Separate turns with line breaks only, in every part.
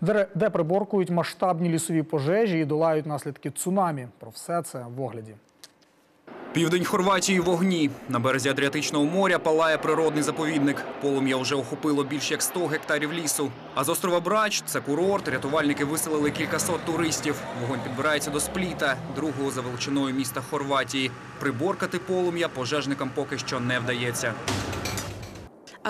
де, приборкують масштабні лісові пожежі і долають наслідки цунамі. Про все це в огляді.
Південь Хорватії вогні. На березі Адріатичного моря палає природний заповідник. Полум'я вже охопило більш як 100 гектарів лісу. А з острова Брач, це курорт, рятувальники виселили кількасот туристів. Вогонь підбирається до Спліта, другого за величиною міста Хорватії. Приборкати полум'я пожежникам поки що не вдається.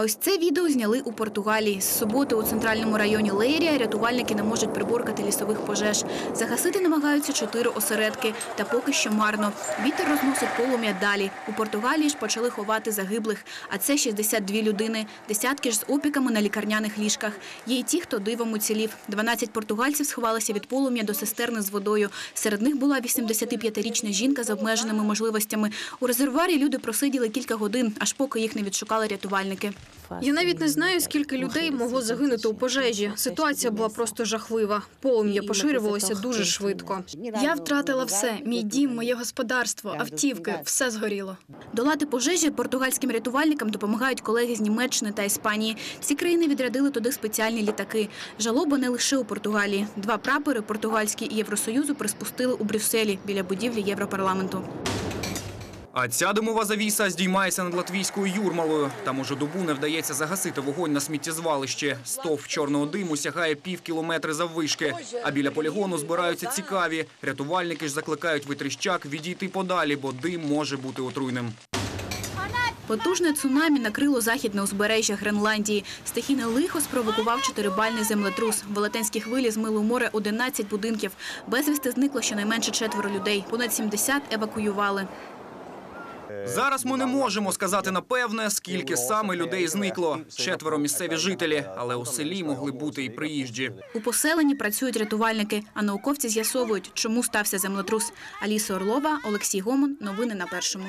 А ось це відео зняли у Португалії. З суботи у центральному районі Лейрія рятувальники не можуть приборкати лісових пожеж. Загасити намагаються чотири осередки, та поки що марно. Вітер розносить полум'я далі. У Португалії ж почали ховати загиблих, а це 62 людини. Десятки ж з опіками на лікарняних ліжках. Є й ті, хто дивом уцілів. 12 португальців сховалися від полум'я до цистерни з водою. Серед них була 85-річна жінка з обмеженими можливостями. У резервуарі люди просиділи кілька годин, аж поки їх не відшукали рятувальники.
Я навіть не знаю, скільки людей могло загинути у пожежі. Ситуація була просто жахлива. Полум'я поширювалося дуже швидко.
Я втратила все: мій дім, моє господарство, автівки, все згоріло. Долати пожежі португальським рятувальникам допомагають колеги з Німеччини та Іспанії. Ці країни відрядили туди спеціальні літаки. Жалоба не лише у Португалії. Два прапори португальські і Євросоюзу приспустили у Брюсселі біля будівлі Європарламенту.
А ця димова завіса здіймається над латвійською юрмалою. Там уже добу не вдається загасити вогонь на сміттєзвалищі. Стовп чорного диму сягає пів кілометри заввишки. А біля полігону збираються цікаві. Рятувальники ж закликають витріщак відійти подалі, бо дим може бути отруйним.
Потужне цунамі накрило західне узбережжя Гренландії. Стихійне лихо спровокував чотирибальний землетрус. Велетенські хвилі змили у море 11 будинків. Безвісти зникло щонайменше четверо людей. Понад 70 евакуювали.
Зараз ми не можемо сказати напевне, скільки саме людей зникло. Четверо місцеві жителі, але у селі могли бути і приїжджі.
У поселенні працюють рятувальники, а науковці з'ясовують, чому стався землетрус. Аліса Орлова, Олексій Гомон. Новини на першому.